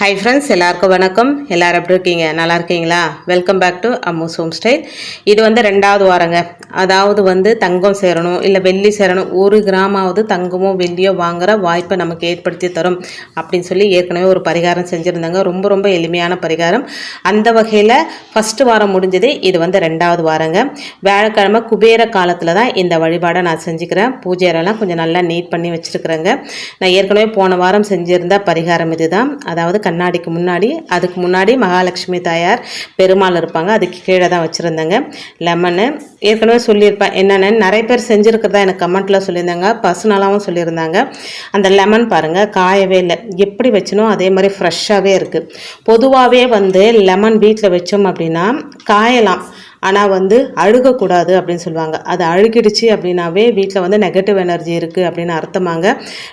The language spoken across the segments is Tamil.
ஹை ஃப்ரெண்ட்ஸ் எல்லாருக்கும் வணக்கம். எல்லோரும் எப்படி இருக்கீங்க? நல்லா இருக்கீங்களா? Welcome back to Ammu's home style இது வந்து ரெண்டாவது வாரங்க. அதாவது வந்து தங்கம் சேரணும் இல்லை வெள்ளி சேரணும் ஒரு கிராமாவது தங்கமோ வெள்ளியோ வாங்குகிற வாய்ப்பை நமக்கு ஏற்படுத்தி தரும் அப்படின்னு சொல்லி ஏற்கனவே ஒரு பரிகாரம் செஞ்சுருந்தாங்க. ரொம்ப ரொம்ப எளிமையான பரிகாரம். அந்த வகையில் ஃபஸ்ட்டு வாரம் முடிஞ்சது இது வந்து ரெண்டாவது வாரங்க. வியாழக்கிழமை குபேர காலத்தில் தான் இந்த வழிபாடை நான் செஞ்சுக்கிறேன். பூஜை கொஞ்சம் நல்லா நீட் பண்ணி வச்சுருக்குறேங்க. நான் ஏற்கனவே போன வாரம் செஞ்சுருந்த பரிகாரம் இதுதான். அதாவது கண்ணாடிக்கு முன்னாடி அதுக்கு முன்னாடி மகாலட்சுமி தாயார் பெருமாள் இருப்பாங்க. அதுக்கு கீழே தான் வச்சுருந்தேங்க. லெமனு. ஏற்கனவே சொல்லியிருப்பேன் என்னென்னு. நிறைய பேர் செஞ்சுருக்கிறதா எனக்கு கமெண்ட்டில் சொல்லியிருந்தாங்க. பர்சனலாகவும் சொல்லியிருந்தாங்க. அந்த லெமன் பாருங்கள் காயவே இல்லை. எப்படி வச்சனோ அதே மாதிரி ஃப்ரெஷ்ஷாகவே இருக்குது பொதுவாகவே வந்து லெமன் வீட்டில் வச்சோம் அப்படின்னா காயலாம். ஆனால் வந்து அழுகக்கூடாது அப்படின்னு சொல்லுவாங்க. அது அழுகிடுச்சு அப்படின்னாவே வீட்டில் வந்து நெகட்டிவ் எனர்ஜி இருக்குது அப்படின்னு அர்த்தமாங்க.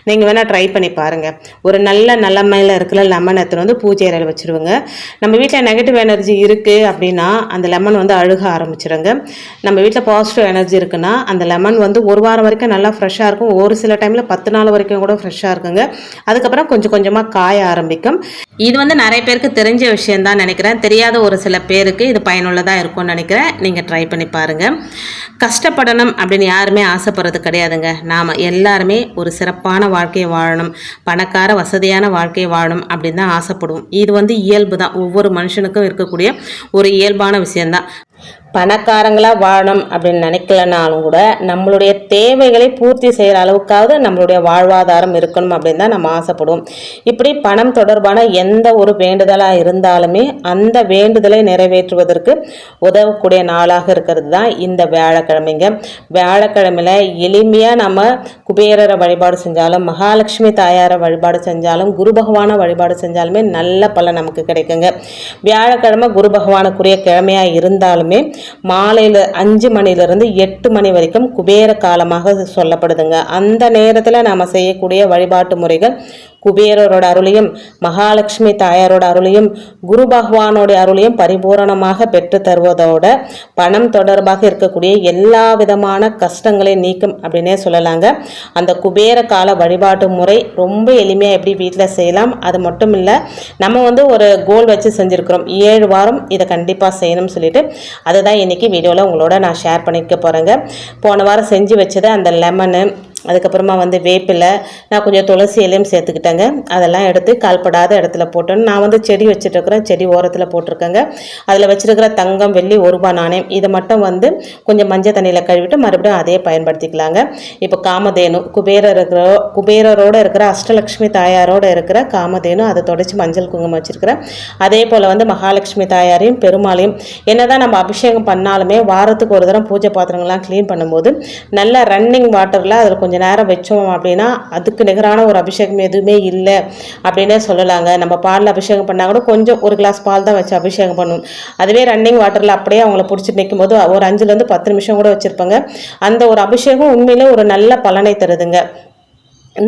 நீங்கள் வேணால் ட்ரை பண்ணி பாருங்கள் ஒரு நல்ல நிலமையில் இருக்கிற லெமன் எடுத்துகிட்டு வந்து பூஜை அறையில் வச்சுருவோங்க. நம்ம வீட்டில் நெகட்டிவ் எனர்ஜி இருக்குது அப்படின்னா அந்த லெமன் வந்து அழுக ஆரம்பிச்சிடுங்க நம்ம வீட்டில் பாசிட்டிவ் எனர்ஜி இருக்குன்னா அந்த லெமன் வந்து ஒரு வாரம் வரைக்கும் நல்லா ஃப்ரெஷ்ஷாக இருக்கும். ஒரு சில டைமில் பத்து நாள் வரைக்கும் கூட ஃப்ரெஷ்ஷாக இருக்குங்க. அதுக்கப்புறம் கொஞ்சம் கொஞ்சமாக காய ஆரம்பிக்கும். இது வந்து நிறைய பேருக்கு தெரிஞ்ச விஷயம் தான் நினைக்கிறேன். தெரியாத ஒரு சில பேருக்கு இது பயனுள்ளதாக இருக்கும்னு நினைக்கிறேன். நீங்கள் ட்ரை பண்ணி பாருங்கள் கஷ்டப்படணும் அப்படின்னு யாருமே ஆசைப்படுறது கிடையாதுங்க. நாம் எல்லாருமே ஒரு சிறப்பான வாழ்க்கையை வாழணும். பணக்கார வசதியான வாழ்க்கையை வாழணும் அப்படின்னு தான் ஆசைப்படுவோம். இது வந்து இயல்பு தான். ஒவ்வொரு மனுஷனுக்கும் இருக்கக்கூடிய ஒரு இயல்பான விஷயந்தான் பணக்காரங்களாக வாழணும் அப்படின்னு நினைக்கலனாலும் கூட நம்மளுடைய தேவைகளை பூர்த்தி செய்கிற அளவுக்காவது நம்மளுடைய வாழ்வாதாரம் இருக்கணும் அப்படின்னு தான் நம்ம ஆசைப்படுவோம். இப்படி பணம் தொடர்பான எந்த ஒரு வேண்டுதலாக இருந்தாலுமே அந்த வேண்டுதலை நிறைவேற்றுவதற்கு உதவக்கூடிய நாளாக இருக்கிறது தான் இந்த வியாழக்கிழமைங்க. வியாழக்கிழமையில் எளிமையாக நம்ம குபேரரை வழிபாடு செஞ்சாலும் மகாலட்சுமி தாயாரை வழிபாடு செஞ்சாலும் குரு பகவானை வழிபாடு செஞ்சாலுமே நல்ல பலன் நமக்கு கிடைக்குங்க. வியாழக்கிழமை குரு பகவானுக்குரிய கிழமையாக இருந்தாலுமே மாலையில் அஞ்சு மணிலிருந்து எட்டு மணி வரைக்கும் குபேர காலமாக சொல்லப்படுதுங்க. அந்த நேரத்தில் நாம் செய்யக்கூடிய வழிபாட்டு முறைகள் குபேரரோட அருளையும் மகாலட்சுமி தாயாரோட அருளையும் குரு பகவானோட அருளையும் பரிபூரணமாக பெற்று தருவதோட பணம் தொடர்பாக இருக்கக்கூடிய எல்லா விதமான கஷ்டங்களையும் நீக்கும் அப்படின்னே சொல்லலாங்க. அந்த குபேர கால வழிபாட்டு முறை ரொம்ப எளிமையாக எப்படி வீட்டில் செய்யலாம் அது மட்டும் இல்லை நம்ம வந்து ஒரு கோல் வச்சு செஞ்சுருக்கிறோம். ஏழு வாரம் இதை கண்டிப்பாக செய்யணும்னு சொல்லிட்டு அதுதான் இன்றைக்கி வீடியோவில் உங்களோட நான் ஷேர் பண்ணிக்க போகிறேங்க போன வாரம் செஞ்சு வச்சதை அந்த லெமனு அதுக்கப்புறமா வந்து வேப்பிலை நான் கொஞ்சம் துளசி இலையும் சேர்த்துக்கிட்டேங்க. அதெல்லாம் எடுத்து கால்படாத இடத்துல போட்டேன் நான் வந்து செடி வச்சுட்டுருக்குறேன் செடி ஓரத்தில் போட்டிருக்கேங்க. அதில் வச்சுருக்கிற தங்கம் வெள்ளி ஒரு நாணயம் இதை மட்டும் வந்து கொஞ்சம் மஞ்சள் தண்ணியில் கழுவிட்டு மறுபடியும் அதே பயன்படுத்திக்கலாங்க. இப்போ காமதேனு குபேரர் இருக்கிற குபேரரோடு இருக்கிற அஷ்டலக்ஷ்மி தாயாரோடு இருக்கிற காமதேனு அதை தொடச்சி மஞ்சள் குங்குமம் வச்சுருக்கிறேன் அதே போல் வந்து மகாலட்சுமி தாயாரையும் பெருமாளையும் என்னதான் நம்ம அபிஷேகம் பண்ணாலுமே வாரத்துக்கு ஒரு தரம் பூஜை பாத்திரங்கள்லாம் க்ளீன் பண்ணும்போது நல்ல ரன்னிங் வாட்டரில் அதில் கொஞ்சம் கொஞ்சம் நேரம் வச்சோம் அப்படின்னா அதுக்கு நிகரான ஒரு அபிஷேகம் எதுவுமே இல்லை அப்படின்னே சொல்லலாங்க. நம்ம பாலில் அபிஷேகம் பண்ணால் கூட கொஞ்சம் ஒரு கிளாஸ் பால் தான் வச்சு அபிஷேகம் பண்ணணும். அதுவே ரன்னிங் வாட்டரில் அப்படியே அவங்கள பிடிச்சிட்டு நிற்கும் போது ஒரு அஞ்சுலேருந்து பத்து நிமிஷம் கூட வச்சுருப்பாங்க. அந்த ஒரு அபிஷேகம் உண்மையிலே ஒரு நல்ல பலனை தருதுங்க.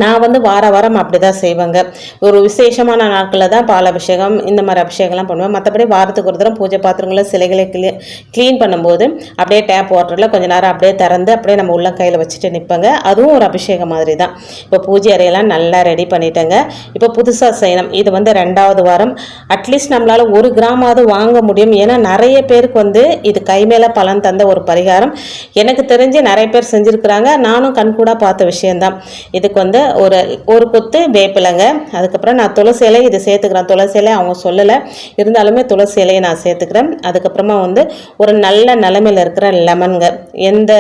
நான் வந்து வார வாரம் அப்படி தான் செய்வேங்க. ஒரு விசேஷமான நாட்களில் தான் பால் அபிஷேகம் இந்த மாதிரி அபிஷேகம்லாம் பண்ணுவேன். மற்றபடி வாரத்துக்கு ஒரு தரம் பூஜை பாத்திரங்களை சிலைகளை கிளீ க்ளீன் பண்ணும்போது அப்படியே டேப் வாட்டரில் கொஞ்ச நேரம் அப்படியே திறந்து அப்படியே நம்ம உள்ள கையில் வச்சுட்டு நிற்பேங்க அதுவும் ஒரு அபிஷேகம் மாதிரி தான் இப்போ பூஜை அறையெல்லாம் நல்லா ரெடி பண்ணிட்டேங்க. இப்போ புதுசாக செய்யணும். இது வந்து ரெண்டாவது வாரம். அட்லீஸ்ட் நம்மளால் ஒரு கிராமாவது வாங்க முடியும். ஏன்னா நிறைய பேருக்கு வந்து இது கை மேலே பலன் தந்த ஒரு பரிகாரம். எனக்கு தெரிஞ்சு நிறைய பேர் செஞ்சுருக்குறாங்க. நானும் கண்கூடாக பார்த்த விஷயந்தான் இதுக்கு வந்து ஒரு ஒரு கொத்து வேப்பிலைங்க. அதுக்கப்புறம் நான் துளசி இலை இது சேர்த்துக்கிறேன். துளசி இலை அவங்க சொல்லலை. இருந்தாலுமே துளசி இலையை நான் சேர்த்துக்கிறேன். அதுக்கப்புறமா வந்து ஒரு நல்ல நிலமையில் இருக்கிற லெமனுங்க. எந்த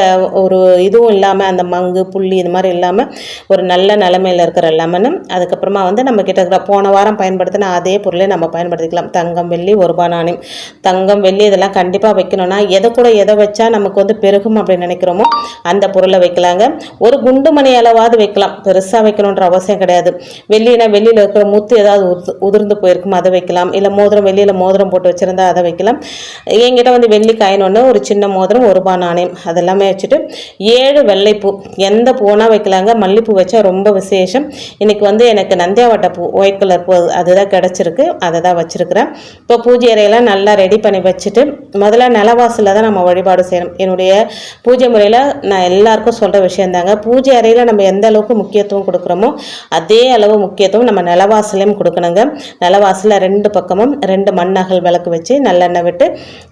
ஒரு இதுவும் இல்லாமல் அந்த மங்கு புள்ளி இது மாதிரி இல்லாமல் ஒரு நல்ல நிலமையில் இருக்கிற லெமனு. அதுக்கப்புறமா வந்து நம்ம கிட்ட இருக்கிற போன வாரம் பயன்படுத்தின அதே பொருளை நம்ம பயன்படுத்திக்கலாம். தங்கம் வெள்ளி ஒரு ரூபாய் நாணயம் தங்கம் வெள்ளி இதெல்லாம் கண்டிப்பாக வைக்கணும்னா எதை கூட எதை வச்சா நமக்கு வந்து பெருகும் அப்படின்னு நினைக்கிறோமோ அந்த பொருளை வைக்கலாங்க. ஒரு குண்டு மணி அளவாவது வைக்கலாம். பெருசாக வைக்கணுன்ற அவசியம் கிடையாது. வெள்ளினா வெளியில் இருக்கிற முத்து ஏதாவது உதிர்ந்து- உதிர்ந்து போயிருக்கும் அதை வைக்கலாம். இல்லை மோதிரம் வெளியில் மோதிரம் போட்டு வச்சுருந்தா அதை வைக்கலாம். என்கிட்ட வந்து வெள்ளி காயினொன்று ஒரு சின்ன மோதிரம் ஒரு ரூபா நாணயம். அதெல்லாமே வச்சுட்டு ஏழு வெள்ளைப்பூ. எந்த பூனா வைக்கலாங்க? மல்லிப்பூ வச்சா ரொம்ப விசேஷம். இன்னைக்கு வந்து எனக்கு நந்தியாவட்ட பூ ஒயிட் கலர் பூ அது- அதுதான் கிடச்சிருக்கு. அதை தான் வச்சுருக்கிறேன். இப்போ பூஜை அறையெல்லாம் நல்லா ரெடி பண்ணி வச்சுட்டு முதல்ல நிலவாசலில் தான் நம்ம வழிபாடு செய்யணும். என்னுடைய பூஜை முறையில் நான் எல்லாருக்கும் சொல்கிற விஷயம் தாங்க பூஜை அறையில் நம்ம எந்த அளவுக்கு முக்கியத்துவம் முக்கியத்துவம் கொடுக்குறோமோ அதே அளவு முக்கியத்துவம் நம்ம நிலவாசலையும் கொடுக்கணுங்க. நிலவாசலில் ரெண்டு பக்கமும் ரெண்டு மண்ணகல் விளக்கு வச்சு நல்லெண்ணெய் விட்டு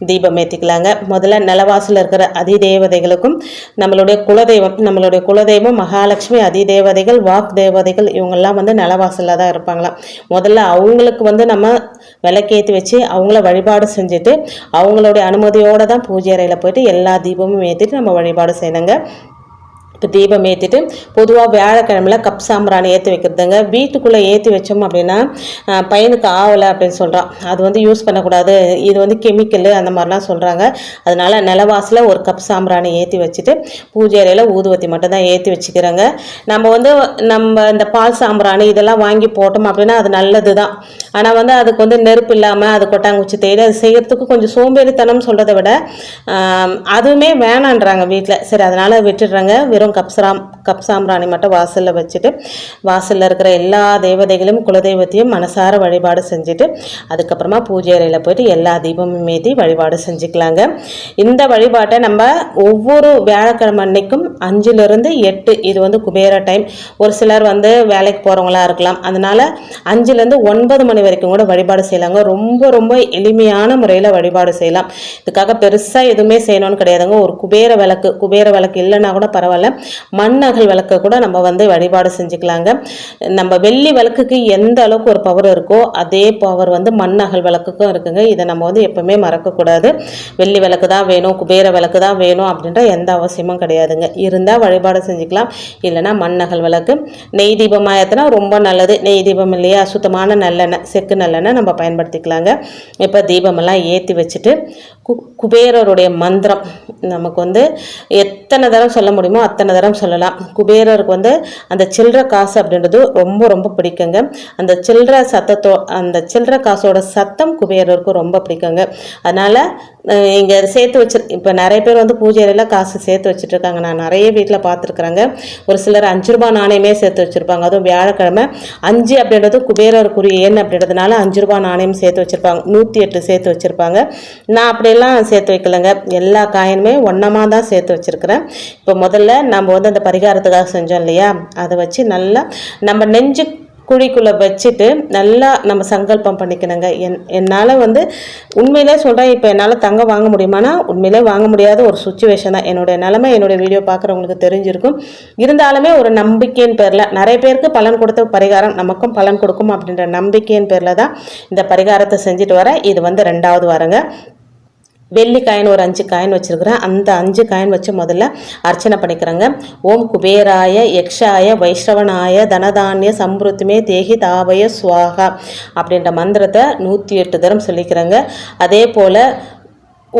தீபம் ஏற்றிக்கலாங்க முதல்ல நிலவாசலில் இருக்கிற அதிதேவதைகளுக்கும் நம்மளுடைய குலதெய்வம் நம்மளுடைய குலதெய்வம் மகாலட்சுமி அதிதேவதைகள் வாக் தேவதைகள் இவங்கெல்லாம் வந்து நிலவாசலில் தான் இருப்பாங்களாம். முதல்ல அவங்களுக்கு வந்து நம்ம விளக்கேற்றி வச்சு அவங்கள வழிபாடு செஞ்சுட்டு அவங்களுடைய அனுமதியோடு தான் பூஜை அறையில் போயிட்டு எல்லா தீபமும் ஏற்றிட்டு நம்ம வழிபாடு செய்யணுங்க. தீபம் ஏற்றிட்டு பொதுவாக வியாழக்கிழமையில் கப் சாம்பிராணி ஏற்றி வைக்கிறதுங்க. வீட்டுக்குள்ளே ஏற்றி வச்சோம் அப்படின்னா பையனுக்கு ஆகலை அப்படின்னு சொல்கிறான் அது வந்து யூஸ் பண்ணக்கூடாது. இது வந்து கெமிக்கல் அந்த மாதிரிலாம் சொல்கிறாங்க அதனால நிலவாசில் ஒரு கப் சாம்பிராணி ஏற்றி வச்சுட்டு பூஜை அறையில் ஊதுவத்தி மட்டும்தான் ஏற்றி வச்சுக்கிறோங்க. நம்ம வந்து நம்ம இந்த பால் சாம்பிராணி இதெல்லாம் வாங்கி போட்டோம் அப்படின்னா அது நல்லது தான் ஆனால் வந்து அதுக்கு வந்து நெருப்பு இல்லாமல் அது கொட்டாங்குச்சி தேடி அது செய்கிறதுக்கு கொஞ்சம் சோம்பேறித்தனம் சொல்கிறத விட அதுவுமே வேணான்றாங்க வீட்டில் சரி அதனால் விட்டுடுறாங்க. வெறும் कप्सरा கப் சாம்பிராணி மட்டும் வாசலில் வச்சுட்டு வாசலில் இருக்கிற எல்லா தெய்வதைகளும் குலதெய்வத்தையும் மனசார வழிபாடு செஞ்சுட்டு அதுக்கப்புறமா பூஜை அறையில் போயிட்டு எல்லா தீபமும் ஏற்றி வழிபாடு செஞ்சுக்கலாங்க. இந்த வழிபாட்டை நம்ம ஒவ்வொரு வியாழக்கிழமை அன்னைக்கும் அஞ்சுலேருந்து எட்டு இது வந்து குபேர டைம் ஒரு சிலர் வந்து வேலைக்கு போகிறவங்களா இருக்கலாம். அதனால் அஞ்சுலேருந்து ஒன்பது மணி வரைக்கும் கூட வழிபாடு செய்யலாங்க. ரொம்ப ரொம்ப எளிமையான முறையில் வழிபாடு செய்யலாம். இதுக்காக பெருசாக எதுவுமே செய்யணும்னு கிடையாதுங்க. ஒரு குபேர விளக்கு குபேர விளக்கு இல்லைன்னா கூட பரவாயில்ல. மண்ணை மண்ணகல் விளக்கை கூட நம்ம வந்து வழிபாடு செஞ்சுக்கலாங்க. நம்ம வெள்ளி விளக்குக்கு எந்த அளவுக்கு ஒரு பவர் இருக்கோ அதே பவர் வந்து மண்ணகல் விளக்குக்கும் இருக்குங்க. இதை நம்ம வந்து எப்பவுமே மறக்கக்கூடாது. வெள்ளி விளக்கு தான் வேணும் குபேர விளக்கு தான் வேணும் அப்படின்ற எந்த அவசியமும் கிடையாதுங்க. இருந்தால் வழிபாடு செஞ்சுக்கலாம். இல்லைன்னா மண்ணகல் விளக்கு நெய் தீபமாக ஆயத்தினா ரொம்ப நல்லது. நெய் தீபம் இல்லையா? சுத்தமான நல்லெண்ணெய் செக்கு நல்லெண்ணெய் நம்ம பயன்படுத்திக்கலாங்க. இப்போ தீபமெல்லாம் ஏற்றி வச்சுட்டு கு குபேரருடைய மந்திரம் நமக்கு வந்து எத் எத்தனை தரம் சொல்ல முடியுமோ அத்தனை தரம் சொல்லலாம். குபேரருக்கு வந்து அந்த சில்லற காசு அப்படின்றது ரொம்ப ரொம்ப பிடிக்குங்க. அந்த சில்லற சத்தத்தோ அந்த சில்லற காசோட சத்தம் குபேரருக்கு ரொம்ப பிடிக்குங்க. அதனால் இங்கே சேர்த்து வச்சு இப்போ நிறைய பேர் வந்து பூஜை அறையில் காசு சேர்த்து வச்சுட்ருக்காங்க நான் நிறைய வீட்டில் பார்த்துருக்குறேங்க ஒரு சிலர் அஞ்சு ரூபா நாணயமே சேர்த்து வச்சுருப்பாங்க. அதுவும் வியாழக்கிழமை. அஞ்சு அப்படின்றது குபேரருக்குரிய ஏன் அப்படின்றதுனால அஞ்சு ரூபா நாணயம் சேர்த்து வச்சுருப்பாங்க. நூற்றி எட்டு சேர்த்து வச்சுருப்பாங்க. நான் அப்படியெல்லாம் சேர்த்து வைக்கலைங்க. எல்லா காயினுமே ஒன்றமாக தான் சேர்த்து வச்சுருக்கிறேன். இப்போ முதல்ல நம்ம வந்து அந்த பரிகாரத்துக்காக செஞ்சோம் இல்லையா? அதை வச்சு நல்லா நம்ம நெஞ்சு குழிக்குள்ளே வச்சுட்டு நல்லா நம்ம சங்கல்பம் பண்ணிக்கணுங்க. என் என்னால் வந்து உண்மையிலே சொல்கிறேன் இப்போ என்னால் தங்கம் வாங்க முடியுமானா உண்மையிலே வாங்க முடியாத ஒரு சுச்சுவேஷன் தான். என்னுடைய நிலமை என்னுடைய வீடியோ பார்க்குறவங்களுக்கு தெரிஞ்சிருக்கும். இருந்தாலுமே ஒரு நம்பிக்கையின் பேரில் நிறைய பேருக்கு பலன் கொடுத்த பரிகாரம் நமக்கும் பலன் கொடுக்கும் அப்படின்ற நம்பிக்கையின் பேரில் தான் இந்த பரிகாரத்தை செஞ்சுட்டு வரேன். இது வந்து ரெண்டாவது வாரங்க. வெள்ளி காயின் ஒரு அஞ்சு காயின் வச்சுருக்கிறேன். அந்த அஞ்சு காயின் வச்சு முதல்ல அர்ச்சனை பண்ணிக்கிறேங்க. ஓம் குபேராய யக்ஷாய வைஷ்ணவனாய தனதானிய சம்ருத்துமே தேகி தாவய சுவாகா அப்படின்ற மந்திரத்தை நூற்றி எட்டு தரம் சொல்லிக்கிறேங்க. அதே போல்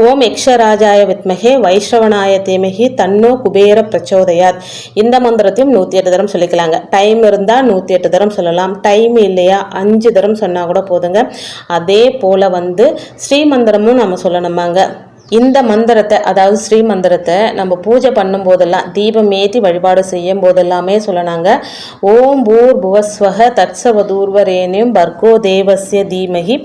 ஓம் யக்ஷராஜாய வித்மகே வைஷ்ரவனாய தீமகி தன்னோ குபேர பிரச்சோதயாத். இந்த மந்திரத்தையும் நூற்றி எட்டு தரம் சொல்லிக்கலாங்க. டைம் இருந்தால் நூற்றி எட்டு தரம் சொல்லலாம். டைம் இல்லையா அஞ்சு தரம் சொன்னால் கூட போதுங்க. அதே போல் வந்து ஸ்ரீமந்திரமும் நம்ம சொல்லணுமாங்க. இந்த மந்திரத்தை அதாவது ஸ்ரீ மந்திரத்தை நம்ம பூஜை பண்ணும் போதெல்லாம் தீபம் ஏற்றி வழிபாடு செய்யும் போதெல்லாமே சொல்லனாங்க. ஓம் பூர் புவஸ்வக தட்சவதூர்வரேனியும் பர்கோ தேவசிய தீமகி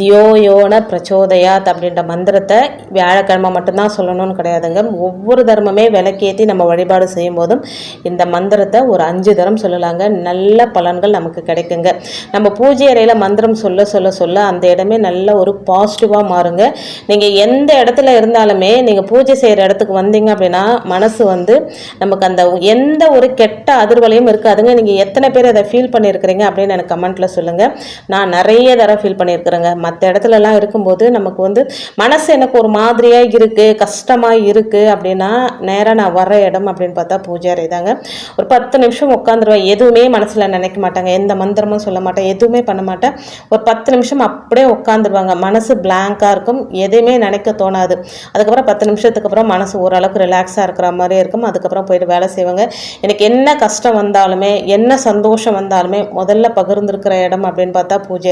தியோயோன பிரச்சோதயாத் அப்படின்ற மந்திரத்தை வியாழக்கிழமை மட்டும்தான் சொல்லணும்னு கிடையாதுங்க. ஒவ்வொரு தர்மமே விளக்கேற்றி நம்ம வழிபாடு செய்யும் போதும் இந்த மந்திரத்தை ஒரு அஞ்சு தரம் சொல்லலாங்க. நல்ல பலன்கள் நமக்கு கிடைக்குங்க. நம்ம பூஜை அறையில் மந்திரம் சொல்ல சொல்ல சொல்ல அந்த இடமே நல்ல ஒரு பாசிட்டிவாக மாறுங்க. நீங்கள் எந்த இடத்துல இருந்தாலுமே நீங்கள் பூஜை செய்கிற இடத்துக்கு வந்தீங்க அப்படின்னா மனசு வந்து நமக்கு அந்த எந்த ஒரு கெட்ட அதிர்வலையும் இருக்காதுங்க. நீங்கள் எத்தனை பேர் அதை ஃபீல் பண்ணியிருக்கிறீங்க அப்படின்னு எனக்கு கமெண்ட்டில் சொல்லுங்கள் நான் நிறைய தடவை ஃபீல் பண்ணியிருக்கிறேங்க. மற்ற இடத்துலலாம் இருக்கும்போது நமக்கு வந்து மனசு எனக்கு ஒரு மாதிரியாக இருக்குது கஷ்டமாக இருக்குது அப்படின்னா நேராக நான் வர இடம் அப்படின்னு பார்த்தா பூஜை தாங்க. ஒரு பத்து நிமிஷம் உட்காந்துருவேன். எதுவுமே மனசில் நினைக்க மாட்டாங்க. எந்த மந்திரமும் சொல்ல மாட்டேன். எதுவுமே பண்ண மாட்டேன். ஒரு பத்து நிமிஷம் அப்படியே உட்காந்துருவாங்க. மனசு பிளாங்காக இருக்கும். எதையுமே நினைக்க தோணாது. அதுக்கப்புறம் பத்து நிமிஷத்துக்கு அப்புறம் மனசு ஓரளவுக்கு ரிலாக்ஸாக இருக்கிற மாதிரி இருக்கும். அதுக்கப்புறம் போயிட்டு வேலை செய்வாங்க. எனக்கு என்ன கஷ்டம் வந்தாலுமே என்ன சந்தோஷம் வந்தாலுமே முதல்ல பகிர்ந்துருக்கிற இடம் அப்படின்னு பார்த்தா பூஜை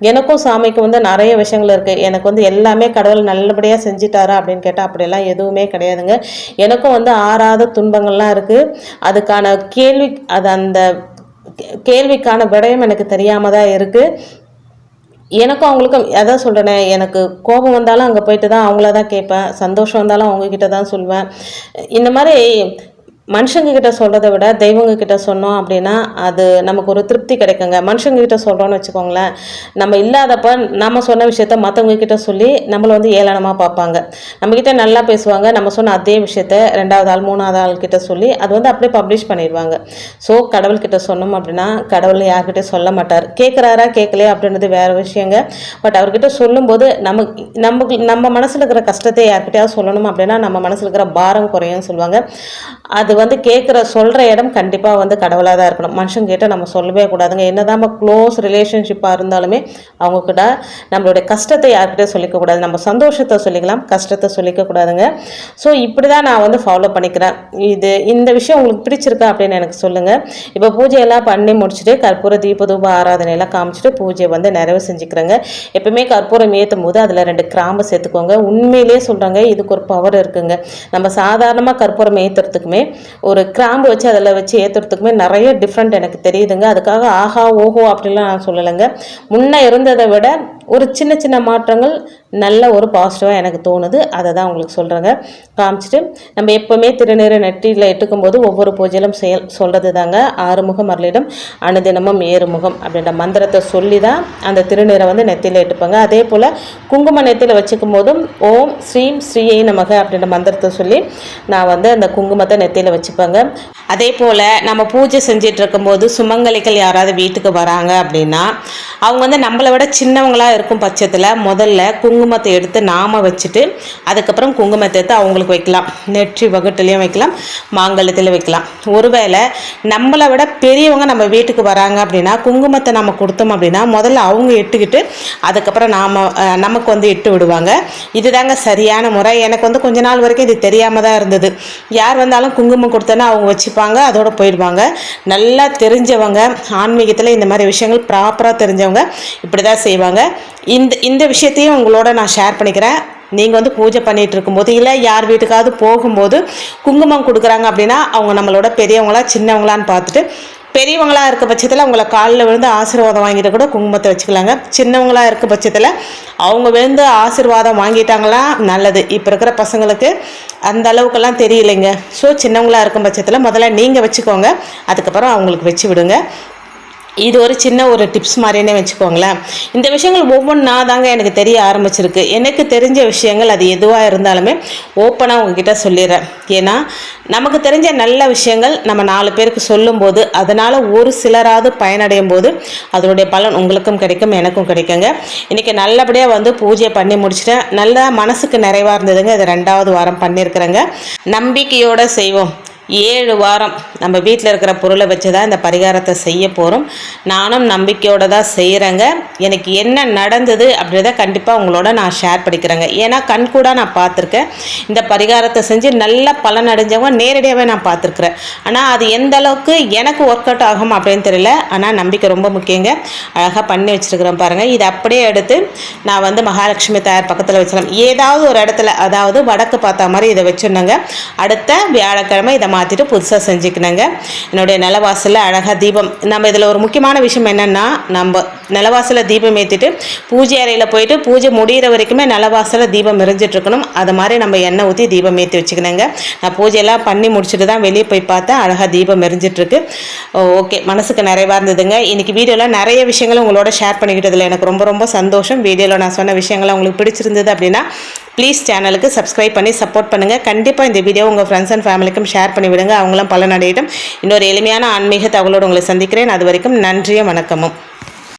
எனக்கும் சாமிக்கும் வந்து நிறைய விஷயங்கள் இருக்குது எனக்கு வந்து எல்லாமே கடவுள் நல்லபடியாக செஞ்சிட்டாரா அப்படின்னு கேட்டால் அப்படியெல்லாம் எதுவுமே கிடையாதுங்க. எனக்கும் வந்து ஆறாத துன்பங்கள்லாம் இருக்குது அதுக்கான கேள்வி அது அந்த கே- கேள்விக்கான விடயம் எனக்கு தெரியாமல் தான் இருக்குது எனக்கும் அவங்களுக்கும் அதான் சொல்கிறேனே எனக்கு கோபம் வந்தாலும் அங்கே போயிட்டு தான் அவங்கள தான் கேட்பேன் சந்தோஷம் வந்தாலும் அவங்கக்கிட்ட தான் சொல்லுவேன் இந்த மாதிரி மனுஷங்க கிட்ட சொல்கிறத விட தெய்வங்க கிட்ட சொன்னோம் அப்படின்னா அது நமக்கு ஒரு திருப்தி கிடைக்குங்க. மனுஷங்க கிட்ட சொல்கிறோன்னு வச்சுக்கோங்களேன் நம்ம இல்லாதப்ப நம்ம சொன்ன விஷயத்த மற்றவங்க கிட்ட சொல்லி நம்மளை வந்து ஏளனமாக பார்ப்பாங்க. நம்மக்கிட்ட நல்லா பேசுவாங்க நம்ம சொன்ன அதே விஷயத்த ரெண்டாவது ஆள் மூணாவது ஆள் கிட்ட சொல்லி அது வந்து அப்படியே பப்ளிஷ் பண்ணிடுவாங்க. ஸோ கடவுள்கிட்ட சொன்னோம் அப்படின்னா கடவுள் யார்கிட்ட சொல்ல மாட்டார். கேட்குறாரா கேட்கலையா அப்படின்றது வேறு விஷயங்க. பட் அவர்கிட்ட சொல்லும்போது நமக்கு நமக்கு நம்ம மனசில் இருக்கிற கஷ்டத்தை யார்கிட்டயாவது சொல்லணும் அப்படின்னா நம்ம மனசில் இருக்கிற பாரம் குறையும்னு சொல்லுவாங்க. அது வந்து கேட்குற சொல்கிற இடம் கண்டிப்பாக வந்து கடவுளாக தான் இருக்கணும் மனுஷங்கிட்ட நம்ம சொல்லவே கூடாதுங்க. என்னதான் நம்ம க்ளோஸ் ரிலேஷன்ஷிப்பாக இருந்தாலுமே அவங்கக்கிட்ட நம்மளுடைய கஷ்டத்தை யார்கிட்ட சொல்லிக்கக்கூடாது நம்ம சந்தோஷத்தை சொல்லிக்கலாம் கஷ்டத்தை சொல்லிக்கக்கூடாதுங்க ஸோ இப்படி தான் நான் வந்து ஃபாலோ பண்ணிக்கிறேன். இது இந்த விஷயம் உங்களுக்கு பிடிச்சிருக்கா அப்படின்னு எனக்கு சொல்லுங்கள் இப்போ பூஜையெல்லாம் பண்ணி முடிச்சுட்டு கற்பூர தீபதூப ஆராதனையெல்லாம் காமிச்சிட்டு பூஜையை வந்து நிறைவு செஞ்சுக்கிறேங்க. எப்பவுமே கற்பூரம் ஏற்றும் போது அதில் ரெண்டு கிராம்பு சேர்த்துக்கோங்க. உண்மையிலேயே சொல்கிறாங்க இதுக்கு ஒரு பவர் இருக்குங்க. நம்ம சாதாரணமாக கற்பூரம் ஏற்றுறதுக்குமே ஒரு கிராம்பு வச்சு அதில் வச்சு ஏற்றுறதுக்குமே நிறைய டிஃப்ரெண்ட் எனக்கு தெரியுதுங்க. அதுக்காக ஆஹா ஓஹோ அப்படிலாம் நான் சொல்லலைங்க. முன்னே இருந்ததை விட ஒரு சின்ன சின்ன மாற்றங்கள் நல்ல ஒரு பாசிட்டிவாக எனக்கு தோணுது. அதை தான் உங்களுக்கு சொல்கிறேங்க காமிச்சிட்டு நம்ம எப்போவுமே திருநீரை நெற்றியில் எட்டுக்கும்போது ஒவ்வொரு பூஜையிலும் செயல் சொல்கிறது தாங்க ஆறுமுகம் அருளிடம். அனுதினமும் ஏறுமுகம் அப்படின்ற மந்திரத்தை சொல்லி தான் அந்த திருநீரை வந்து நெத்தியில் எட்டுப்பாங்க. அதே போல் குங்கும நெத்தியில் வச்சுக்கும் போதும் ஓம் ஸ்ரீம் ஸ்ரீயை நமக அப்படின்ற மந்திரத்தை சொல்லி நான் வந்து அந்த குங்குமத்தை நெத்தியில் வச்சுப்பேங்க. அதே போல் நம்ம பூஜை செஞ்சிட்ருக்கும்போது சுமங்கலிகள் யாராவது வீட்டுக்கு வராங்க அப்படின்னா அவங்க வந்து நம்மளை விட சின்னவங்களாக இருக்கும் பட்சத்தில் முதல்ல குங்குமத்தை எடுத்து நாம வச்சுட்டு அதுக்கப்புறம் குங்குமத்தை எடுத்து அவங்களுக்கு வைக்கலாம். நெற்றி வகுட்டுலேயும் வைக்கலாம் மாங்கல்யத்தில் வைக்கலாம். ஒருவேளை நம்மளை விட பெரியவங்க நம்ம வீட்டுக்கு வராங்க அப்படின்னா குங்குமத்தை நம்ம கொடுத்தோம் அப்படின்னா முதல்ல அவங்க எட்டுக்கிட்டு அதுக்கப்புறம் நாம் நமக்கு வந்து இட்டு விடுவாங்க. இதுதாங்க சரியான முறை. எனக்கு வந்து கொஞ்ச நாள் வரைக்கும் இது தெரியாமல் தான் இருந்தது. யார் வந்தாலும் குங்குமம் கொடுத்தோன்னா அவங்க வச்சுப்பாங்க அதோட போயிடுவாங்க. நல்லா தெரிஞ்சவங்க ஆன்மீகத்தில் இந்த மாதிரி விஷயங்கள் ப்ராப்பராக தெரிஞ்சவங்க இப்படி தான் செய்வாங்க. இந்த இந்த விஷயத்தையும் உங்களோட நான் ஷேர் பண்ணிக்கிறேன். நீங்கள் வந்து பூஜை பண்ணிகிட்டு இருக்கும்போது இல்லை யார் வீட்டுக்காவது போகும்போது குங்குமம் கொடுக்குறாங்க அப்படின்னா அவங்க நம்மளோட பெரியவங்களா சின்னவங்களான்னு பார்த்துட்டு பெரியவங்களாக இருக்க பட்சத்தில் அவங்கள காலில் விழுந்து ஆசீர்வாதம் வாங்கிட்டு கூட குங்குமத்தை வச்சுக்கலாங்க. சின்னவங்களாக இருக்க பட்சத்தில் அவங்க விழுந்து ஆசீர்வாதம் வாங்கிட்டாங்களா நல்லது. இப்போ இருக்கிற பசங்களுக்கு அந்த அளவுக்கெல்லாம் தெரியலைங்க. ஸோ சின்னவங்களாக இருக்கும் பட்சத்தில் முதல்ல நீங்கள் வச்சுக்கோங்க. அதுக்கப்புறம் அவங்களுக்கு வச்சு விடுங்க. இது ஒரு சின்ன ஒரு டிப்ஸ் மாதிரினே வச்சுக்கோங்களேன். இந்த விஷயங்கள் ஒவ்வொன்றா தாங்க எனக்கு தெரிய ஆரம்பிச்சிருக்கு. எனக்கு தெரிஞ்ச விஷயங்கள் அது எதுவாக இருந்தாலுமே ஓப்பனாக உங்ககிட்ட சொல்லிடுறேன் ஏன்னா நமக்கு தெரிஞ்ச நல்ல விஷயங்கள் நம்ம நாலு பேருக்கு சொல்லும்போது அதனால் ஒரு சிலராவது பயனடையும் போது அதனுடைய பலன் உங்களுக்கும் கிடைக்கும் எனக்கும் கிடைக்குங்க. இன்றைக்கி நல்லபடியாக வந்து பூஜை பண்ணி முடிச்சிட்டேன். நல்லா மனசுக்கு நிறைவாக இருந்ததுங்க. இது ரெண்டாவது வாரம் பண்ணியிருக்கிறேங்க. நம்பிக்கையோடு செய்வோம். ஏழு வாரம் நம்ம வீட்டில் இருக்கிற பொருளை வச்சு தான் இந்த பரிகாரத்தை செய்ய போகிறோம் நானும் நம்பிக்கையோடு தான் செய்கிறேங்க எனக்கு என்ன நடந்தது அப்படின்றத கண்டிப்பாக உங்களோட நான் ஷேர் பண்ணிக்கிறேங்க. ஏன்னா கண்கூடாக நான் பார்த்துருக்கேன். இந்த பரிகாரத்தை செஞ்சு நல்ல பலன் அடைஞ்சவங்க நேரடியாகவே நான் பார்த்துருக்குறேன். ஆனால் அது எந்த அளவுக்கு எனக்கு ஒர்க் அவுட் ஆகும் அப்படின்னு தெரியல. ஆனால் நம்பிக்கை ரொம்ப முக்கியங்க. அழகாக பண்ணி வச்சுருக்கிறேன் பாருங்கள் இதை அப்படியே எடுத்து நான் வந்து மகாலட்சுமி தயார் பக்கத்தில் வச்சிடலாம். ஏதாவது ஒரு இடத்துல அதாவது வடக்கு பார்த்த மாதிரி இதை வச்சுருந்தேங்க அடுத்த வியாழக்கிழமை இதை மாற்றிட்டு புதுசாக செஞ்சுக்கணுங்க என்னுடைய நிலவாசலில் அழகாக தீபம். நம்ம இதில் ஒரு முக்கியமான விஷயம் என்னென்னா நம்ம நிலவாசலில் தீபம் ஏற்றிட்டு பூஜை அறையில் போயிட்டு பூஜை முடிகிற வரைக்குமே நிலவாசலில் தீபம் எரிஞ்சிட்ருக்கணும் அது மாதிரி நம்ம எண்ணெய் ஊற்றி தீபம் ஏற்றி வச்சுக்கணுங்க. நான் பூஜையெல்லாம் பண்ணி முடிச்சுட்டு தான் வெளியே போய் பார்த்தேன் அழகாக தீபம் எரிஞ்சிட்ருக்கு ஓகே. மனசுக்கு நிறைவாக இருந்ததுங்க. இன்றைக்கி வீடியோவில் நிறைய விஷயங்களும் உங்களோட ஷேர் பண்ணிக்கிட்டதில் எனக்கு ரொம்ப ரொம்ப சந்தோஷம். வீடியோவில் நான் சொன்ன விஷயங்கள் உங்களுக்கு பிடிச்சிருந்தது அப்படின்னா ப்ளீஸ் சேனலுக்கு சப்ஸ்கிரைப் பண்ணி சப்போர்ட் பண்ணுங்கள் கண்டிப்பாக இந்த வீடியோ உங்கள் ஃப்ரெண்ட்ஸ் அண்ட் ஃபேமிலிக்கும் ஷேர் பண்ணி விடுங்க. அவங்களும் பலனடையிடும் இன்னொரு எளிமையான ஆன்மீக தகவலோடு உங்களை சந்திக்கிறேன். அது வரைக்கும் நன்றியும் வணக்கமும்.